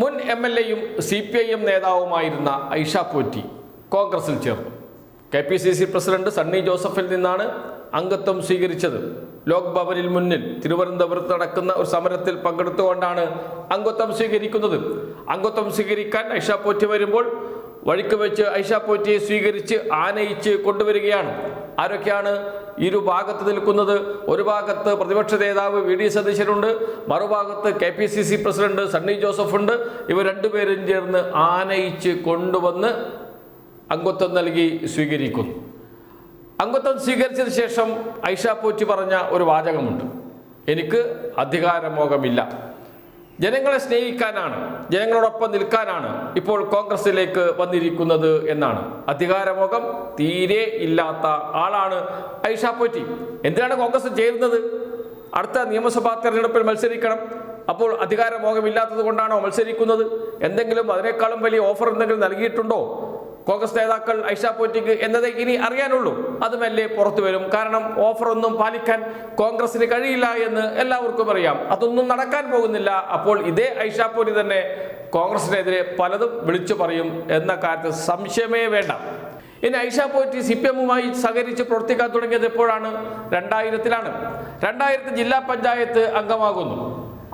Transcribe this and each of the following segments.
മുൻ M L എയും C P I M നേതാവുമായിരുന്ന ഐഷ പോറ്റി കോൺഗ്രസിൽ ചേർന്നു. K P C C president Sunny ജോസഫിൽ നിന്നാണ് അംഗത്വം സ്വീകരിച്ചത്. ലോക് ഭവനിൽ മുന്നിൽ തിരുവനന്തപുരത്ത് നടക്കുന്ന ഒരു സമരത്തിൽ പങ്കെടുത്തുകൊണ്ടാണ് അംഗത്വം സ്വീകരിക്കുന്നത്. അംഗത്വം സ്വീകരിക്കാൻ ഐഷ പോറ്റി വരുമ്പോൾ വഴിക്ക് വെച്ച് ഐഷ പോറ്റിയെ സ്വീകരിച്ച് ആനയിച്ച് കൊണ്ടുവരികയാണ്. ആരൊക്കെയാണ്? ഇരു ഭാഗത്ത് നിൽക്കുന്നത്. ഒരു ഭാഗത്ത് പ്രതിപക്ഷ നേതാവ് വി ഡി സതീശനുണ്ട്. മറുഭാഗത്ത് K P C C president Sunny Joseph ഉണ്ട് ഇവർ രണ്ടുപേരും ചേർന്ന് ആനയിച്ച് കൊണ്ടുവന്ന് അംഗത്വം നൽകി സ്വീകരിക്കുന്നു. അംഗത്വം സ്വീകരിച്ചതിന് ശേഷം ഐഷ പോറ്റി പറഞ്ഞ ഒരു വാചകമുണ്ട്. എനിക്ക് അധികാരമോഹമില്ല. ജനങ്ങളെ സ്നേഹിക്കാനാണ് ജനങ്ങളോടൊപ്പം നിൽക്കാനാണ് ഇപ്പോൾ കോൺഗ്രസിലേക്ക് വന്നിരിക്കുന്നത് എന്നാണ്. അധികാരമോഹം തീരെ ഇല്ലാത്ത ആളാണ് ഐഷ പോറ്റി എന്തിനാണ് കോൺഗ്രസ് ചേരുന്നത്? അടുത്ത നിയമസഭാ തെരഞ്ഞെടുപ്പിൽ മത്സരിക്കണം. അപ്പോൾ അധികാരമോഹമില്ലാത്തത് കൊണ്ടാണോ മത്സരിക്കുന്നത്? എന്തെങ്കിലും അതിനേക്കാളും വലിയ ഓഫർ എന്തെങ്കിലും നൽകിയിട്ടുണ്ടോ? കോൺഗ്രസ് നേതാക്കൾ ഐഷ പോറ്റിക്ക് എന്നത് ഇനി അറിയാനുള്ളൂ. അതുമല്ലേ പുറത്തു വരും. കാരണം ഓഫർ ഒന്നും പാലിക്കാൻ കോൺഗ്രസിന് കഴിയില്ല എന്ന് എല്ലാവർക്കും അറിയാം. അതൊന്നും നടക്കാൻ പോകുന്നില്ല. അപ്പോൾ ഇതേ ഐഷ പോറ്റി തന്നെ കോൺഗ്രസിനെതിരെ പലതും വിളിച്ചു പറയും എന്ന കാര്യത്തിൽ സംശയമേ വേണ്ട. ഇനി ഐഷ പോറ്റി സി പി എമ്മുമായി സഹകരിച്ച് പ്രവർത്തിക്കാൻ തുടങ്ങിയത് എപ്പോഴാണ്? രണ്ടായിരത്തിലാണ്. രണ്ടായിരത്തി ജില്ലാ പഞ്ചായത്ത് അംഗമാകുന്നു.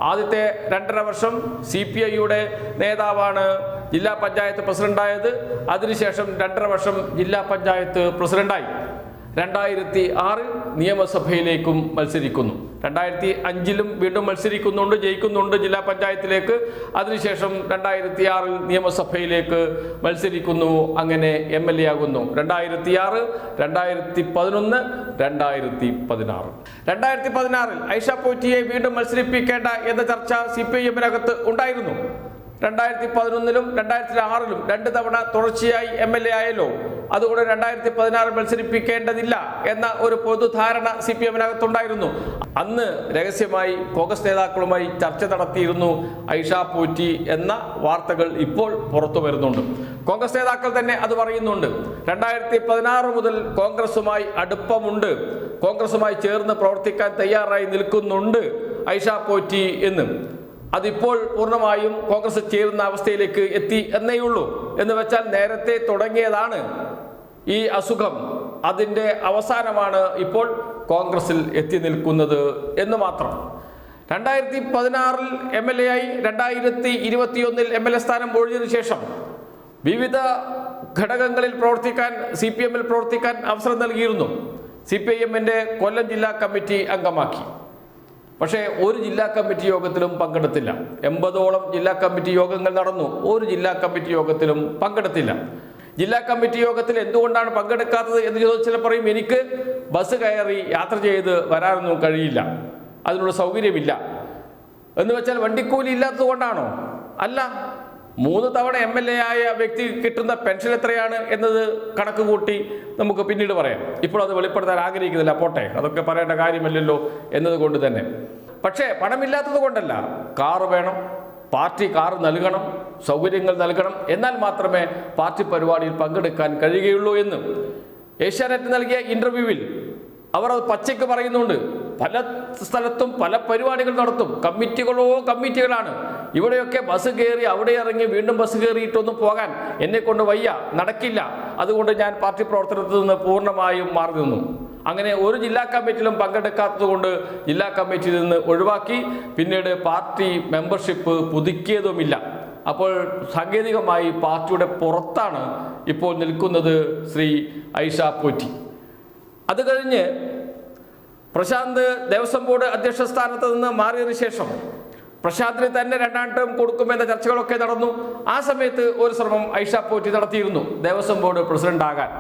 ആദ്യത്തെ രണ്ടര വർഷം സി പി ഐയുടെ നേതാവാണ് ജില്ലാ പഞ്ചായത്ത് പ്രസിഡന്റായത്. അതിനുശേഷം രണ്ടര വർഷം ജില്ലാ പഞ്ചായത്ത് പ്രസിഡന്റായി. രണ്ടായിരത്തി ആറിൽ നിയമസഭയിലേക്കും മത്സരിക്കുന്നു. രണ്ടായിരത്തി അഞ്ചിലും വീണ്ടും മത്സരിക്കുന്നുണ്ട് ജയിക്കുന്നുണ്ട് ജില്ലാ പഞ്ചായത്തിലേക്ക്. അതിനുശേഷം രണ്ടായിരത്തി ആറിൽ നിയമസഭയിലേക്ക് മത്സരിക്കുന്നു. അങ്ങനെ എം എൽ എ ആകുന്നു. രണ്ടായിരത്തി ആറ് രണ്ടായിരത്തി പതിനൊന്ന് രണ്ടായിരത്തി പതിനാറ് രണ്ടായിരത്തി പതിനാറിൽ ഐഷ പോറ്റിയെ വീണ്ടും മത്സരിപ്പിക്കേണ്ട എന്ന ചർച്ച സി പി ഐ എമ്മിനകത്ത് ഉണ്ടായിരുന്നു. രണ്ടായിരത്തി പതിനൊന്നിലും രണ്ടായിരത്തി ആറിലും രണ്ട് തവണ തുടർച്ചയായി എം എൽ എ ആയല്ലോ. അതുകൊണ്ട് രണ്ടായിരത്തി പതിനാറ് മത്സരിപ്പിക്കേണ്ടതില്ല എന്ന ഒരു പൊതുധാരണ സി പി എമ്മിനകത്തുണ്ടായിരുന്നു. അന്ന് രഹസ്യമായി കോൺഗ്രസ് നേതാക്കളുമായി ചർച്ച നടത്തിയിരുന്നു ഐഷ പോറ്റി എന്ന വാർത്തകൾ ഇപ്പോൾ പുറത്തു വരുന്നുണ്ട്. കോൺഗ്രസ് നേതാക്കൾ തന്നെ അത് പറയുന്നുണ്ട്. രണ്ടായിരത്തി പതിനാറ് മുതൽ കോൺഗ്രസുമായി അടുപ്പമുണ്ട്. കോൺഗ്രസുമായി ചേർന്ന് പ്രവർത്തിക്കാൻ തയ്യാറായി നിൽക്കുന്നുണ്ട് ഐഷ പോറ്റി എന്ന്. അതിപ്പോൾ പൂർണമായും കോൺഗ്രസ് ചേരുന്ന അവസ്ഥയിലേക്ക് എത്തി എന്നേ ഉള്ളൂ. എന്ന് വെച്ചാൽ നേരത്തെ തുടങ്ങിയതാണ് ഈ അസുഖം. അതിന്റെ അവസാനമാണ് ഇപ്പോൾ കോൺഗ്രസിൽ എത്തി നിൽക്കുന്നത് എന്ന് മാത്രം. രണ്ടായിരത്തി പതിനാറിൽ എം എൽ എ ആയി രണ്ടായിരത്തി ഇരുപത്തിയൊന്നിൽ എം എൽ എ സ്ഥാനം ഒഴിഞ്ഞതിനു ശേഷം വിവിധ ഘടകങ്ങളിൽ പ്രവർത്തിക്കാൻ സി പി എമ്മിൽ പ്രവർത്തിക്കാൻ അവസരം നൽകിയിരുന്നു. സി പി ഐ എമ്മിന്റെ കൊല്ലം ജില്ലാ കമ്മിറ്റി അംഗമാക്കി. പക്ഷേ ഒരു ജില്ലാ കമ്മിറ്റി യോഗത്തിലും പങ്കെടുത്തില്ല. എൺപതോളം ജില്ലാ കമ്മിറ്റി യോഗങ്ങൾ നടന്നു. ഒരു ജില്ലാ കമ്മിറ്റി യോഗത്തിലും പങ്കെടുത്തില്ല. ജില്ലാ കമ്മിറ്റി യോഗത്തിൽ എന്തുകൊണ്ടാണ് പങ്കെടുക്കാത്തത് എന്ന് ചോദിച്ചാൽ പറയും എനിക്ക് ബസ് കയറി യാത്ര ചെയ്ത് വരാനൊന്നും കഴിയില്ല. അതിനുള്ള സൗകര്യമില്ല. എന്ന് വെച്ചാൽ വണ്ടിക്കൂലി ഇല്ലാത്തത് കൊണ്ടാണോ? അല്ല. മൂന്ന് തവണ എം എൽ എ ആയ വ്യക്തി കിട്ടുന്ന പെൻഷൻ എത്രയാണ് എന്നത് കണക്ക് കൂട്ടി നമുക്ക് പിന്നീട് പറയാം. ഇപ്പോൾ അത് വെളിപ്പെടുത്താൻ ആഗ്രഹിക്കുന്നില്ല. പോട്ടെ അതൊക്കെ പറയേണ്ട കാര്യമല്ലല്ലോ എന്നതുകൊണ്ട് തന്നെ. പക്ഷേ പണമില്ലാത്തത് കൊണ്ടല്ല. കാറ് വേണം പാർട്ടി കാർ നൽകണം സൗകര്യങ്ങൾ നൽകണം. എന്നാൽ മാത്രമേ പാർട്ടി പരിപാടിയിൽ പങ്കെടുക്കാൻ കഴിയുകയുള്ളൂ എന്ന്. ഏഷ്യാനെറ്റ് നൽകിയ ഇന്റർവ്യൂവിൽ അവർ അത് പച്ചയ്ക്ക് പറയുന്നുണ്ട്. പല സ്ഥലത്തും പല പരിപാടികൾ നടത്തും. കമ്മിറ്റികളോ കമ്മിറ്റികളാണ്. ഇവിടെയൊക്കെ ബസ് കയറി അവിടെ ഇറങ്ങി വീണ്ടും ബസ് കയറിയിട്ടൊന്നും പോകാൻ എന്നെ കൊണ്ട് വയ്യ നടക്കില്ല. അതുകൊണ്ട് ഞാൻ പാർട്ടി പ്രവർത്തനത്തിൽ നിന്ന് പൂർണമായും മാറി നിന്നു. അങ്ങനെ ഒരു ജില്ലാ കമ്മിറ്റിയിലും പങ്കെടുക്കാത്തതുകൊണ്ട് ജില്ലാ കമ്മിറ്റിയിൽ നിന്ന് ഒഴിവാക്കി. പിന്നീട് പാർട്ടി മെമ്പർഷിപ്പ് പുതുക്കിയതുമില്ല. അപ്പോൾ സാങ്കേതികമായി പാർട്ടിയുടെ പുറത്താണ് ഇപ്പോൾ നിൽക്കുന്നത് ശ്രീ ഐഷ പോറ്റി. അത് കഴിഞ്ഞ് പ്രശാന്ത് ദേവസ്വം ബോർഡ് അധ്യക്ഷ സ്ഥാനത്ത് നിന്ന് മാറിയതിനു ശേഷം പ്രശാന്തിന് തന്നെ രണ്ടാം ടേം കൊടുക്കുമെന്ന ചർച്ചകളൊക്കെ നടന്നു. ആ സമയത്ത് ഒരു ശ്രമം ഐഷ പോറ്റി നടത്തിയിരുന്നു. ദേവസ്വം ബോർഡ് പ്രസിഡന്റ് ആകാൻ.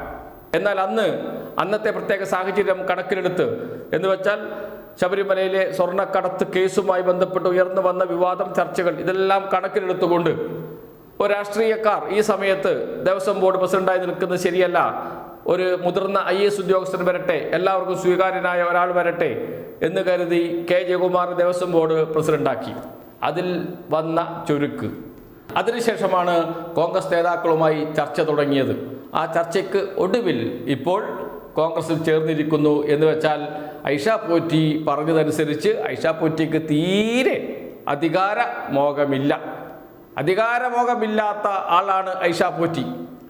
എന്നാൽ അന്ന് അന്നത്തെ പ്രത്യേക സാഹചര്യം കണക്കിലെടുത്ത് എന്ന് വെച്ചാൽ ശബരിമലയിലെ സ്വർണക്കടത്ത് കേസുമായി ബന്ധപ്പെട്ട് ഉയർന്നു വന്ന വിവാദം ചർച്ചകൾ ഇതെല്ലാം കണക്കിലെടുത്തുകൊണ്ട് ഒരു രാഷ്ട്രീയക്കാർ ഈ സമയത്ത് ദേവസ്വം ബോർഡ് പ്രസിഡന്റായി നിൽക്കുന്നത് ശരിയല്ല. ഒരു മുതിർന്ന ഐ എസ് ഉദ്യോഗസ്ഥൻ വരട്ടെ എല്ലാവർക്കും സ്വീകാര്യനായ ഒരാൾ വരട്ടെ എന്ന് കരുതി കെ. ജയകുമാർ ദേവസ്വം ബോർഡ് പ്രസിഡന്റാക്കി. അതിൽ വന്ന ചുരുക്ക്. അതിനുശേഷമാണ് കോൺഗ്രസ് നേതാക്കളുമായി ചർച്ച തുടങ്ങിയത്. ആ ചർച്ചയ്ക്ക് ഒടുവിൽ ഇപ്പോൾ കോൺഗ്രസിൽ ചേർന്നിരിക്കുന്നു എന്ന് വെച്ചാൽ ഐഷ പോറ്റി പറഞ്ഞതനുസരിച്ച് ഐഷ പോറ്റിക്ക് തീരെ അധികാര മോഹമില്ല അധികാരമോഹമില്ലാത്ത ആളാണ് ഐഷ പോറ്റി.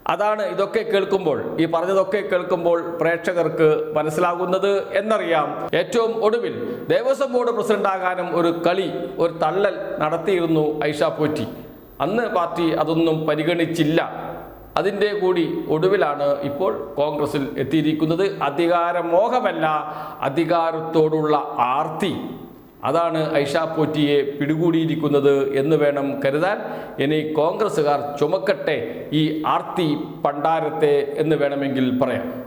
അതാണ് ഇതൊക്കെ കേൾക്കുമ്പോൾ ഈ പറഞ്ഞതൊക്കെ കേൾക്കുമ്പോൾ പ്രേക്ഷകർക്ക് മനസ്സിലാകുന്നത് എന്നറിയാം. ഏറ്റവും ഒടുവിൽ ദേവസ്വം ബോർഡ് പ്രസിഡന്റാകാനും ഒരു കളി ഒരു തള്ളൽ നടത്തിയിരുന്നു ഐഷ പോറ്റി. അന്ന് പാർട്ടി അതൊന്നും പരിഗണിച്ചില്ല. അതിന്റെ കൂടി ഒടുവിലാണ് ഇപ്പോൾ കോൺഗ്രസിൽ എത്തിയിരിക്കുന്നത്. അധികാരമോഹമല്ല അധികാരത്തോടുള്ള ആർത്തി. അതാണ് ഐഷ പോറ്റിയെ പിടികൂടിയിരിക്കുന്നത് എന്ന് വേണം കരുതാൻ. ഇനി കോൺഗ്രസ്സുകാർ ചുമക്കട്ടെ ഈ ആർത്തി പണ്ടാരത്തെ എന്ന് വേണമെങ്കിൽ പറയാം.